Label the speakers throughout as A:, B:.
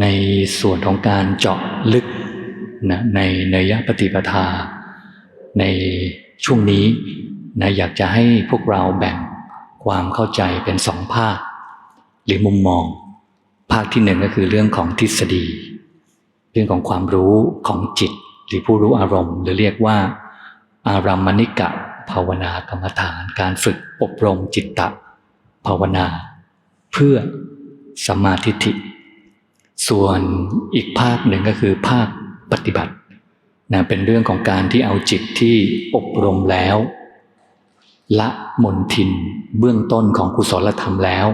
A: ในส่วนของการเจาะลึกนะในในยปฏิปทา ในช่วงนี้นะอยากจะให้พวกเราแบ่งความเข้าใจเป็นสองภาค หรือมุมมอง ภาคที่หนึ่งก็คือเรื่องของทฤษฎี เรื่องของความรู้ของจิต หรือผู้รู้อารมณ์ หรือเรียกว่า อารัมมณิกะ ภาวนากรรมฐาน การฝึกอบรมจิตตภาวนา เพื่อสมมาธิฏฐิ ส่วนอีกภาคหนึ่งก็คือภาคปฏิบัตินะเป็นเรื่องของการที่เอาจิตที่อบรมแล้ว ละมนทินเบื้องต้นของกุศลธรรมแล้ว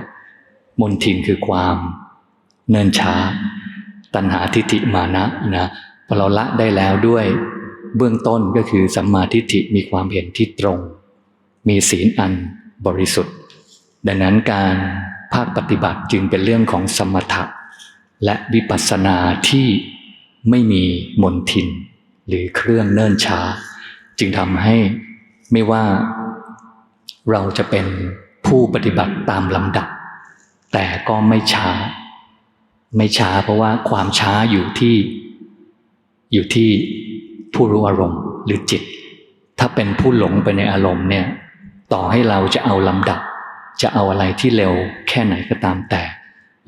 A: มนทินคือความเนินช้า ตัณหาทิฏฐิมานะนะพอเราละได้แล้วด้วยเบื้องต้นก็คือสัมมาทิฏฐิมีความเห็นที่ตรง มีศีลอันบริสุทธิ์ ดังนั้นการภาคปฏิบัติจึงเป็นเรื่องของสมถะ และวิปัสสนาที่ไม่มีมนทิน หรือเครื่องเนิ่นช้า จึงทำให้ไม่ว่าเราจะเป็นผู้ปฏิบัติตามลำดับ แต่ก็ไม่ช้า ไม่ช้าเพราะว่าความช้าอยู่ที่ อยู่ที่ผู้รู้อารมณ์หรือจิต ถ้าเป็นผู้หลงไปในอารมณ์เนี่ย ต่อให้เราจะเอาลำดับ จะเอาอะไรที่เร็วแค่ไหนก็ตามแต่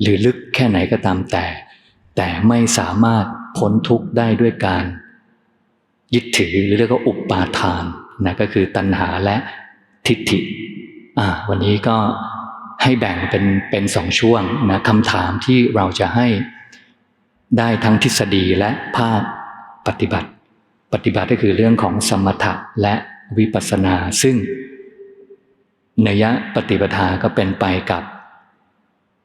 A: หรือลึกแค่ไหนก็ตามแต่ แต่ไม่สามารถพ้นทุกข์ได้ด้วยการ ยึดถือหรือเรียกว่าอุปปาทานนะก็คือตัณหาและทิฏฐิอ่าวันนี้ก็ให้แบ่งเป็นเป็นสองช่วงนะคำถามที่เราจะให้ได้ทั้งทฤษฎีและภาคปฏิบัติ ปฏิบัติก็คือเรื่องของสมถะและวิปัสสนา ซึ่งเนยะปฏิปทาก็เป็นไปกับ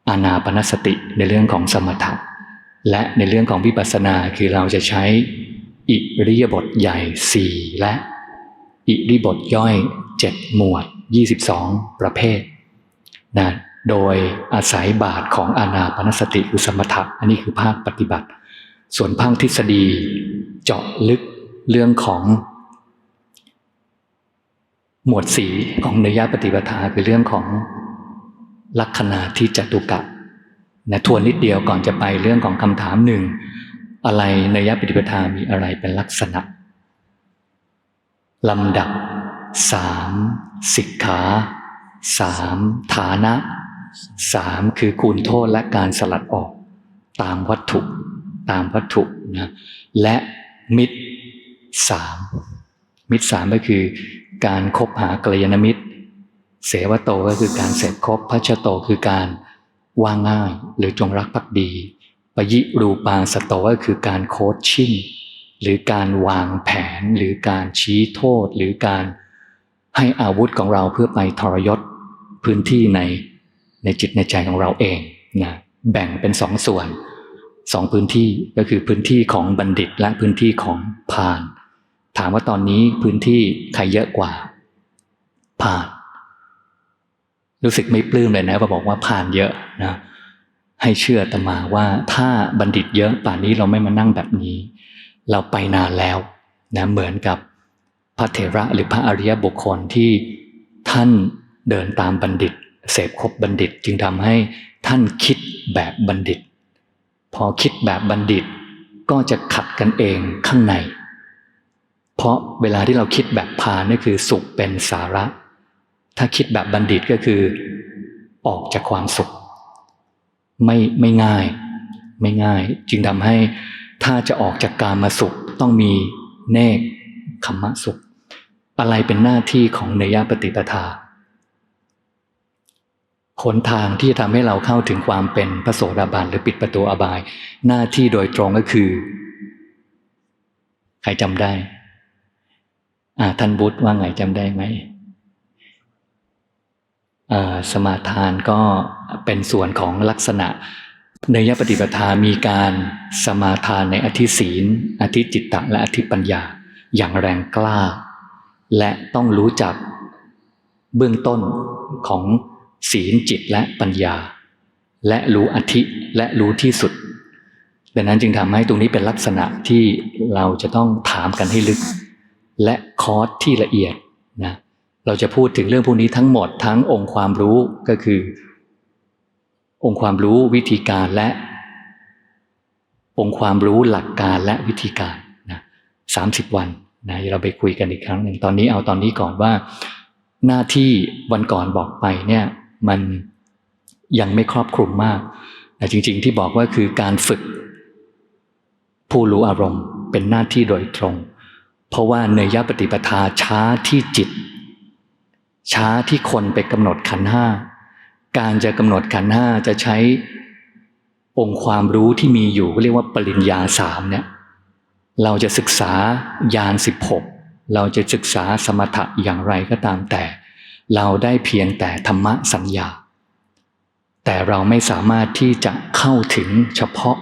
A: อานาปนสติในเรื่องของสมถะและในเรื่องของวิปัสสนาคือเราจะใช้อิริยบถใหญ่สี่และ อิริบทย่อยเจ็ดหมวด 22 ประเภทนะโดยอาศัยบาทของอานาปนสติคือสมถะอันนี้คือภาคปฏิบัติ ส่วนภาคทฤษฎีเจาะลึกเรื่องของ หมวดสีของเนยปฏิปทาคือเรื่องของ ลัคนาที่จตุกะนะทวนนิดเดียวก่อนจะไปเรื่องของคำถามหนึ่ง อะไรในยปฏิปทามีอะไรเป็นลักษณะลำดับสามสิกขาสามฐานะสามคือคุณโทษและการสลัดออก ตามวัตถุ ตามวัตถุนะและมิตรสามมิตรสามก็คือการคบหากลยาณมิตร เสวโตก็คือการเสพครบพัชโตคือการว่าง่าย หรือจงรักภักดีปยิรูปาสโตก็คือการโคชชิ่งหรือการวางแผนหรือการชี้โทษ หรือการให้อาวุธของเราเพื่อไปทรยศพื้นที่ในในจิตในใจของเราเองนะแบ่งเป็นสองส่วนสองพื้นที่ก็คือพื้นที่ของบัณฑิตและพื้นที่ของพาน ถามว่าตอนนี้พื้นที่ใครเยอะกว่าพาน รู้สึกไม่ปลื้มเลยนะว่าบอกว่าผ่านเยอะนะให้เชื่อตมาว่าถ้าบัณฑิตเยอะป่านนี้เราไม่มานั่งแบบนี้ เราไปนานแล้วนะเหมือนกับพระเถระหรือพระอริยบุคคลที่ท่านเดินตามบัณฑิต เสพคบบัณฑิตจึงทำให้ท่านคิดแบบบัณฑิต พอคิดแบบบัณฑิตก็จะขัดกันเองข้างใน เพราะเวลาที่เราคิดแบบพานี่คือสุขเป็นสาระ ถ้าคิดแบบบัณฑิตก็คือ ออกจากความสุข ไม่ไม่ง่าย ไม่ง่าย จึงทำให้ถ้าจะออกจากการมาสุขต้องมีเนกขมมะสุข อะไรเป็นหน้าที่ของเนยปฏิปทาหนทางที่จะทำให้เราเข้าถึงความเป็นพระโสดาบันหรือปิดประตูอบาย หน้าที่โดยตรงก็คือ ใครจำได้ อ่าท่านบุตรว่าไงจำได้ไหม สมาทานก็เป็นส่วนของลักษณะเนยปฏิปทามีการสมาทานในอธิศีล อธิจิตตะและอธิปัญญาอย่างแรงกล้า และต้องรู้จักเบื้องต้นของศีลจิตและปัญญา และรู้อธิและรู้ที่สุดดังนั้นจึงทำให้ตรงนี้เป็นลักษณะที่เราจะต้องถามกันให้ลึก และคอร์สที่ละเอียดนะ เราจะพูดถึงเรื่องพวกนี้ทั้งหมดทั้งองค์ความรู้ก็คือ องค์ความรู้วิธีการและ องค์ความรู้หลักการและวิธีการนะสามสิบวันนะเราไปคุยกันอีกครั้งหนึ่งตอนนี้เอาตอนนี้ก่อนว่า หน้าที่วันก่อนบอกไปเนี่ยมันยังไม่ครอบคลุมมากแต่จริง ๆ ที่บอกว่าคือการฝึก ผู้รู้อารมณ์เป็นหน้าที่โดยตรง เพราะว่าเนยยปฏิปทาช้าที่จิต ช้าที่คนไปกำหนดขันห้าการจะกำหนดขันห้าจะใช้องค์ความรู้ที่มีอยู่เรียกว่าปริญญาสามเนี่ยเราจะศึกษายานสิบหกเราจะศึกษาสมถะอย่างไรก็ตามแต่ เราได้เพียงแต่ธรรมะสัญญา แต่เราไม่สามารถที่จะเข้าถึงเฉพาะ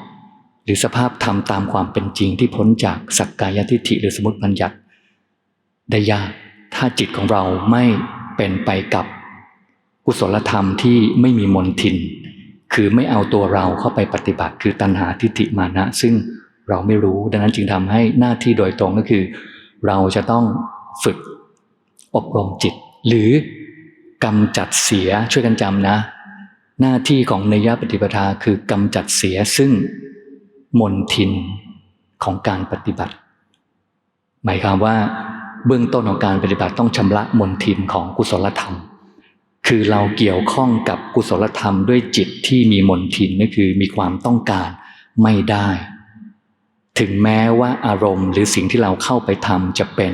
A: หรือสภาพธรรมตามความเป็นจริงที่พ้นจากสักกายทิฏฐิหรือสมมติบัญญัติได้ยากถ้าจิตของเราไม่ เป็นไปกับกุศลธรรมที่ไม่มีมนทิน คือไม่เอาตัวเราเข้าไปปฏิบัติ คือตัณหาทิฏฐิมานะ ซึ่งเราไม่รู้ ดังนั้นจึงทำให้หน้าที่โดยตรงก็คือ เราจะต้องฝึกอบรมจิต หรือกำจัดเสียช่วยกันจำนะ หน้าที่ของเนยปฏิปทาคือกำจัดเสียซึ่งมนทินของการปฏิบัติ หมายความว่า เบื้องต้นของการปฏิบัติต้องชำระมนทินของกุศลธรรม คือเราเกี่ยวข้องกับกุศลธรรมด้วยจิตที่มีมนทินนั่นคือมีความต้องการไม่ได้ ถึงแม้ว่าอารมณ์ หรือสิ่งที่เราเข้าไปทำจะเป็น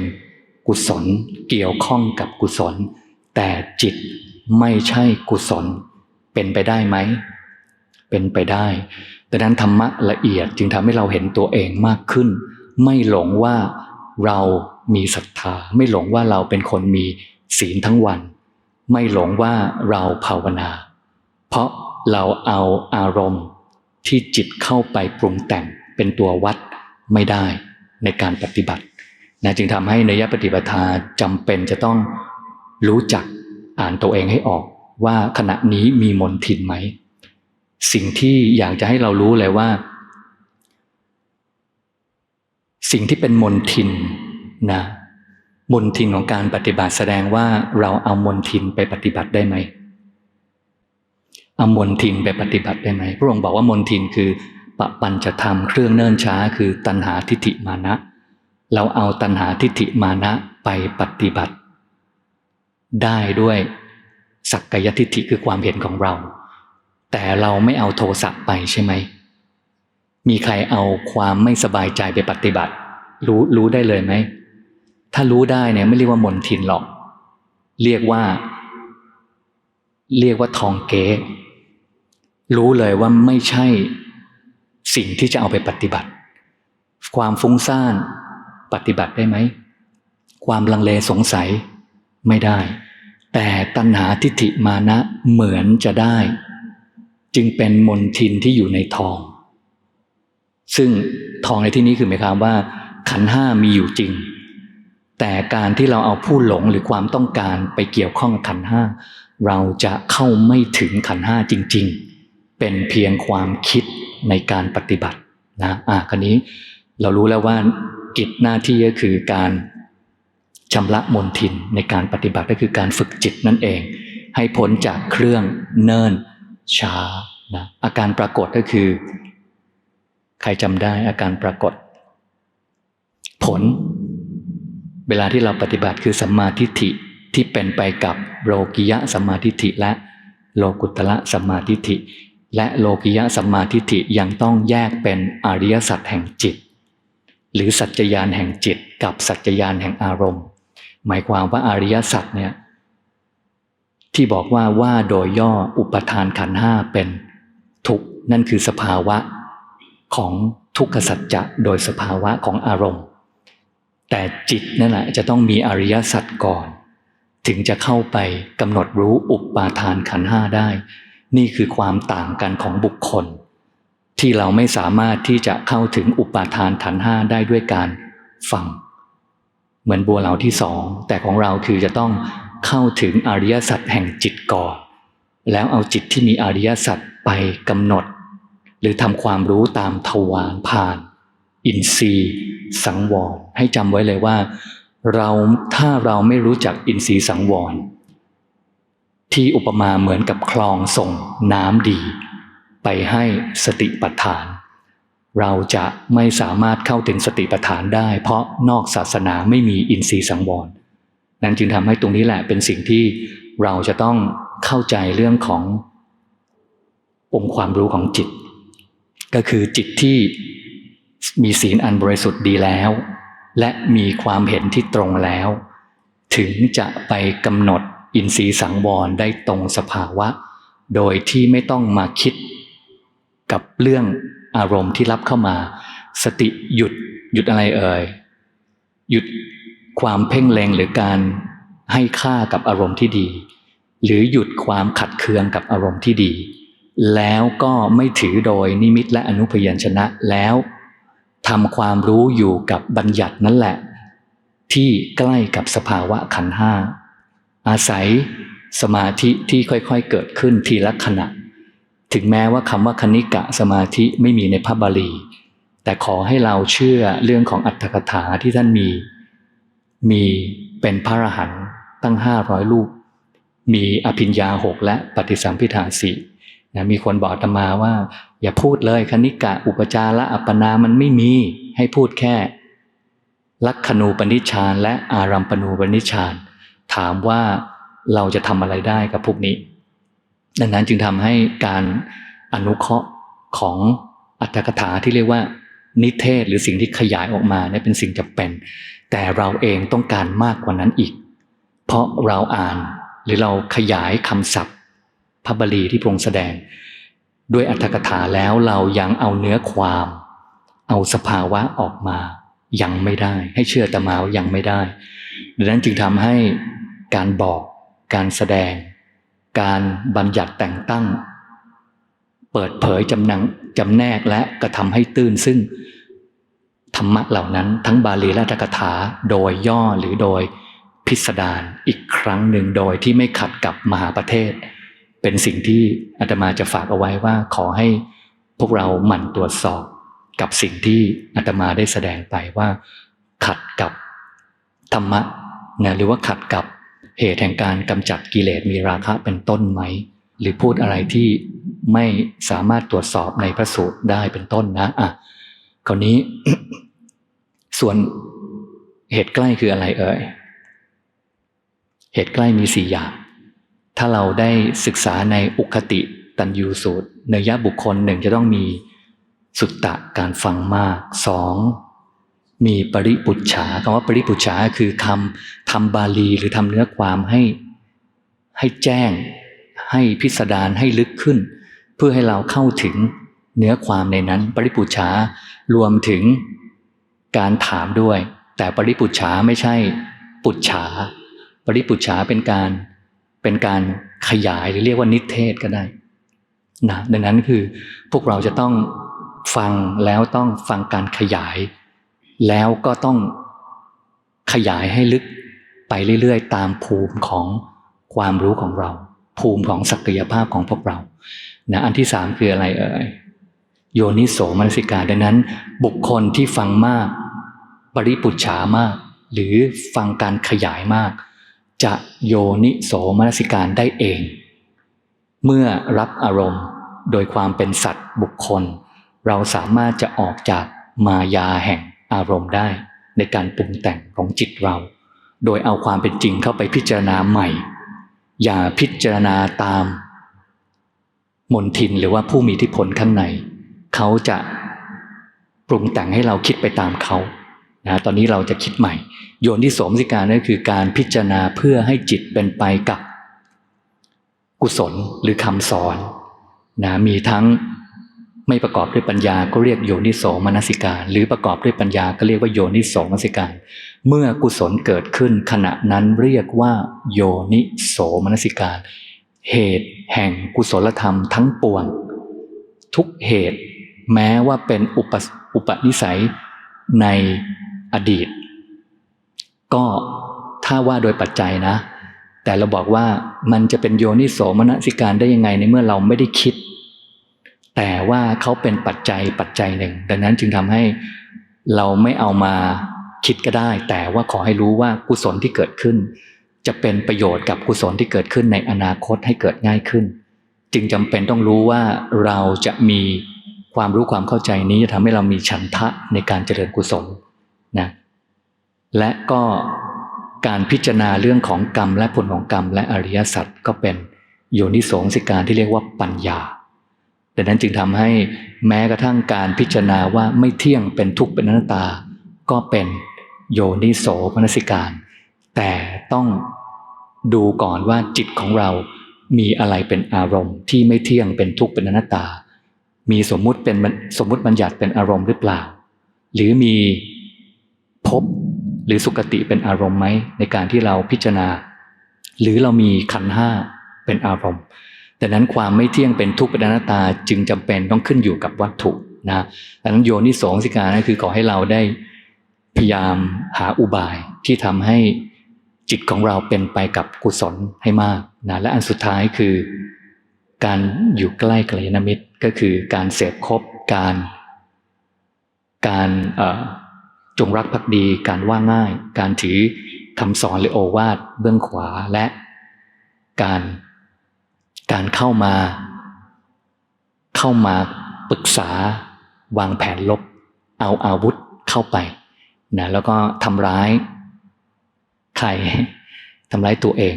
A: กุศลเกี่ยวข้องกับกุศล แต่จิตไม่ใช่กุศล เป็นไปได้ไหม เป็นไปได้ดังนั้นธรรมะละเอียดจึงทำให้เราเห็นตัวเองมากขึ้น ไม่หลงว่าเรา มีศรัทธา ไม่หลงว่าเราเป็นคนมีศีลทั้งวัน ไม่หลงว่าเราภาวนา เพราะเราเอาอารมณ์ที่จิตเข้าไปปรุงแต่งเป็นตัววัดไม่ได้ในการปฏิบัตินะจึงทำให้นยปฏิปทาจำเป็นจะต้องรู้จักอ่านตัวเองให้ออกว่าขณะนี้มีมนทินไหม สิ่งที่อยากจะให้เรารู้เลยว่า สิ่งที่เป็นมนทิน นะมนทินของการปฏิบัติแสดงว่าเราเอามนทินไปปฏิบัติได้ไหมเอามนทินไปปฏิบัติได้ไหมพระองค์บอกว่ามนทินคือปปัญจะทำเครื่องเนิ่นช้าคือตัณหาทิฏฐิมานะ เราเอาตัณหาทิฏฐิมานะไปปฏิบัติ ได้ด้วยสักกายทิฏฐิคือความเห็นของเรา แต่เราไม่เอาโทสะไปใช่ไหมมีใครเอาความไม่สบายใจไปปฏิบัติ รู้รู้ได้เลยไหม ถ้ารู้ได้เนี่ยไม่เรียกว่ามนทินหรอก เรียกว่า เรียกว่าทองเก๊รู้เลยว่าไม่ใช่สิ่งที่จะเอาไปปฏิบัติ ความฟุ้งซ่านปฏิบัติได้ไหม ความลังเลสงสัยไม่ได้ แต่ตัณหาทิฏฐิมานะเหมือนจะได้ จึงเป็นมนทินที่อยู่ในทอง ซึ่งทองในที่นี้คือหมายความว่า ขันห้ามีอยู่จริง แต่การที่เราเอาผู้หลงหรือความต้องการไปเกี่ยวข้องขันห้าเราจะเข้าไม่ถึงขันห้าจริง ๆ เป็นเพียงความคิดในการปฏิบัตินะอะคราวนี้เรารู้แล้วว่ากิจหน้าที่ก็คือการชำระมนทินในการปฏิบัติก็คือการฝึกจิตนั่นเอง ให้พ้นจากเครื่องเนิ่นช้านะอาการปรากฏก็คือ ใครจำได้อาการปรากฏ ผล เวลาที่เราปฏิบัติคือสัมมาทิฏฐิที่เป็นไปกับโลกิยะสัมมาทิฏฐิและโลกุตละสัมมาทิฏฐิ และโลกิยะสัมมาทิฏฐิยังต้องแยกเป็นอริยสัจแห่งจิต หรือสัจจยานแห่งจิต กับสัจจยานแห่งอารมณ์ หมายความว่าอริยสัจเนี่ยที่บอกว่าว่าโดยย่ออุปทานขันห้าเป็นทุกนั่นคือสภาวะของทุกขสัจจะโดยสภาวะของอารมณ์ แต่จิตนั่นแหละจะต้องมีอริยสัจก่อน ถึงจะเข้าไปกำหนดรู้อุปาทานขันห้าได้ นี่คือความต่างกันของบุคคล ที่เราไม่สามารถที่จะเข้าถึงอุปาทานขันห้าได้ด้วยการฟัง เหมือนบัวเหลาที่สอง แต่ของเราคือจะต้องเข้าถึงอริยสัจแห่งจิตก่อน แล้วเอาจิตที่มีอริยสัจไปกำหนด หรือทำความรู้ตามทวารผ่าน อินทรีย์ สังวร ให้จำไว้เลยว่า เราถ้าเราไม่รู้จักอินทรีย์สังวร ที่อุปมาเหมือนกับคลองส่งน้ำดี ไปให้สติปัฏฐาน เราจะไม่สามารถเข้าถึงสติปัฏฐานได้ เพราะนอกศาสนาไม่มีอินทรีย์สังวรนั้นจึงทำให้ตรงนี้แหละเป็นสิ่งที่เราจะต้องเข้าใจเรื่องขององค์ความรู้ของจิต ก็คือจิตที่ มีศีลอันบริสุทธิ์ดีแล้ว และมีความเห็นที่ตรงแล้ว ถึงจะไปกำหนดอินทรีย์สังวรได้ตรงสภาวะ โดยที่ไม่ต้องมาคิด กับเรื่องอารมณ์ที่รับเข้ามา สติหยุดหยุดอะไรเอ่ยหยุดความเพ่งเล็งหรือการให้ค่ากับอารมณ์ที่ดี หรือหยุดความขัดเคืองกับอารมณ์ที่ดี แล้วก็ไม่ถือโดยนิมิตและอนุพยัญชนะแล้ว ทำความรู้อยู่กับบัญญัตินั่นแหละ ที่ใกล้กับสภาวะขันห้าอาศัยสมาธิที่ค่อยๆเกิดขึ้นทีละขณะ ถึงแม้ว่าคำว่าคณิกะสมาธิไม่มีในพระบาลี แต่ขอให้เราเชื่อเรื่องของอัตถกถาที่ท่านมี มีเป็นพระอรหันต์ตั้งห้าร้อยลูก มีอภิญญาหกและปฏิสัมพิทาสี่ นะมีคนบอกตมาว่า อย่าพูดเลยคณิกะอุปจาระอัปปนามันไม่มีให้พูดแค่ ลักขณูปนิชฌานและอารัมปณูปนิชฌานถามว่าเราจะทำอะไรได้กับพวกนี้ ดังนั้นจึงทำให้การอนุเคราะห์ของอัตถกถาที่เรียกว่า นิเทศหรือสิ่งที่ขยายออกมาเนี่ยเป็นสิ่งจำเป็น แต่เราเองต้องการมากกว่านั้นอีก เพราะเราอ่านหรือเราขยายคำศัพท์ พระบาลีที่พระองค์แสดง ด้วยอัตถกถาแล้วเรายังเอาเนื้อความ เอาสภาวะออกมายังไม่ได้ ให้เชื่อตมาว่ายังไม่ได้ ดังนั้นจึงทำให้การบอกการแสดง การบัญญัติแต่งตั้ง เปิดเผยจำนังจำแนกและกระทำให้ตื่นซึ่งธรรมะเหล่านั้น ทั้งบาลีและตกถาโดยย่อหรือโดยพิสดารอีกครั้งหนึ่งโดยที่ไม่ขัดกับมหาประเทศ เป็นสิ่งที่อาตมาจะฝากเอาไว้ว่าขอให้พวกเราหมั่นตรวจสอบกับสิ่งที่อาตมาได้แสดงไปว่า ขัดกับธรรมะนะหรือว่าขัดกับเหตุแห่งการกำจัดกิเลสมีราคะเป็นต้นไหม หรือพูดอะไรที่ไม่สามารถตรวจสอบในพระสูตรได้เป็นต้นนะอะคราวนี้ ส่วนเหตุใกล้คืออะไรเอ่ยเหตุใกล้มีสี่อย่าง ถ้าเราได้ศึกษาในอุคติตันยูสูตรเนยยะบุคคลหนึ่งจะต้องมีสุตตะการฟังมากสองมีปริปุจฉาคำว่าปริปุจฉาคือคำทำบาลีหรือทำเนื้อความให้ให้แจ้ง ให้พิสดารให้ลึกขึ้น เพื่อให้เราเข้าถึงเนื้อความในนั้น ปริปุจฉารวมถึงการถามด้วย แต่ปริปุจฉาไม่ใช่ปุจฉา ปริปุจฉาเป็นการ เป็นการขยายหรือเรียกว่านิเทศก็ได้นะดังนั้นคือพวกเราจะต้องฟังแล้วต้องฟังการขยาย แล้วก็ต้องขยายให้ลึกไปเรื่อยๆ ตามภูมิของความรู้ของเรา ภูมิของศักยภาพของพวกเรานะอันที่สามคืออะไรเอ่ยโยนิโสมนสิกาดังนั้น บุคคลที่ฟังมาก ปริปุจฉามาก หรือฟังการขยายมาก จะโยนิโสมนสิการได้เอง เมื่อรับอารมณ์โดยความเป็นสัตว์บุคคล เราสามารถจะออกจากมายาแห่งอารมณ์ได้ ในการปรุงแต่งของจิตเรา โดยเอาความเป็นจริงเข้าไปพิจารณาใหม่ อย่าพิจารณาตาม มนทินหรือว่าผู้มีอิทธิพลข้างใน เขาจะปรุงแต่งให้เราคิดไปตามเขา นะตอนนี้เราจะคิดใหม่ โยนที่สมสิการนั่นคือการพิจารณาเพื่อให้จิตเป็นไปกับกุศลหรือคำสอนนะมีทั้งไม่ประกอบด้วยปัญญาก็เรียกโยนิโสมนสิการ หรือประกอบด้วยปัญญาก็เรียกว่าโยนิโสมนสิการ เมื่อกุศลเกิดขึ้นขณะนั้นเรียกว่าโยนิโสมนสิการ เหตุแห่งกุศลธรรมทั้งปวง ทุกเหตุแม้ว่าเป็นอุปอุปนิสัยใน อดีต ก็ถ้าว่าโดยปัจจัยนะ แต่เราบอกว่ามันจะเป็นโยนิโสมนสิการได้ยังไงในเมื่อเราไม่ได้คิด แต่ว่าเขาเป็นปัจจัยปัจจัยหนึ่ง ดังนั้นจึงทำให้เราไม่เอามาคิดก็ได้ แต่ว่าขอให้รู้ว่ากุศลที่เกิดขึ้น จะเป็นประโยชน์กับกุศลที่เกิดขึ้นในอนาคตให้เกิดง่ายขึ้น จึงจำเป็นต้องรู้ว่าเราจะมีความรู้ความเข้าใจนี้จะทำให้เรามีฉันทะในการเจริญกุศล นะและก็การพิจารณาเรื่องของกรรมและผลของกรรมและอริยสัจก็เป็นโยนิสงสิการที่เรียกว่าปัญญาดังนั้นจึงทำให้แม้กระทั่งการพิจารณาว่าไม่เที่ยงเป็นทุกข์เป็นอนัตตา ก็เป็นโยนิโสมนสิการ แต่ต้องดูก่อนว่าจิตของเรามีอะไรเป็นอารมณ์ ที่ไม่เที่ยงเป็นทุกข์เป็นอนัตตา มีสมมุติเป็นสมมุติบัญญัติเป็นอารมณ์หรือเปล่า หรือมี ภพหรือสุคติเป็นอารมณ์ไหมในการที่เราพิจารณา หรือเรามีขันห้าเป็นอารมณ์ดังนั้นความไม่เที่ยงเป็นทุกข์เป็นอนัตตาจึงจำเป็นต้องขึ้นอยู่กับวัตถุนะดังนั้นโยนิสงสิกานั่นคือขอให้เราได้พยายามหาอุบายที่ทำให้จิตของเราเป็นไปกับกุศลให้มากนะและอันสุดท้ายคือ การอยู่ใกล้กัลยาณมิตรก็คือการเสพคบการ การ จงรักภักดีการว่าง่าย การถือคำสอนหรือโอวาทเบื้องขวาและการการเข้ามา เข้ามาปรึกษาวางแผนลบ เอาอาวุธเข้าไปนะแล้วก็ทำร้าย ใครทำร้ายตัวเอง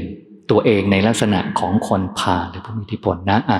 A: ตัวเองในลักษณะของคนพาหรือผู้มีอิทธิพลนะอะ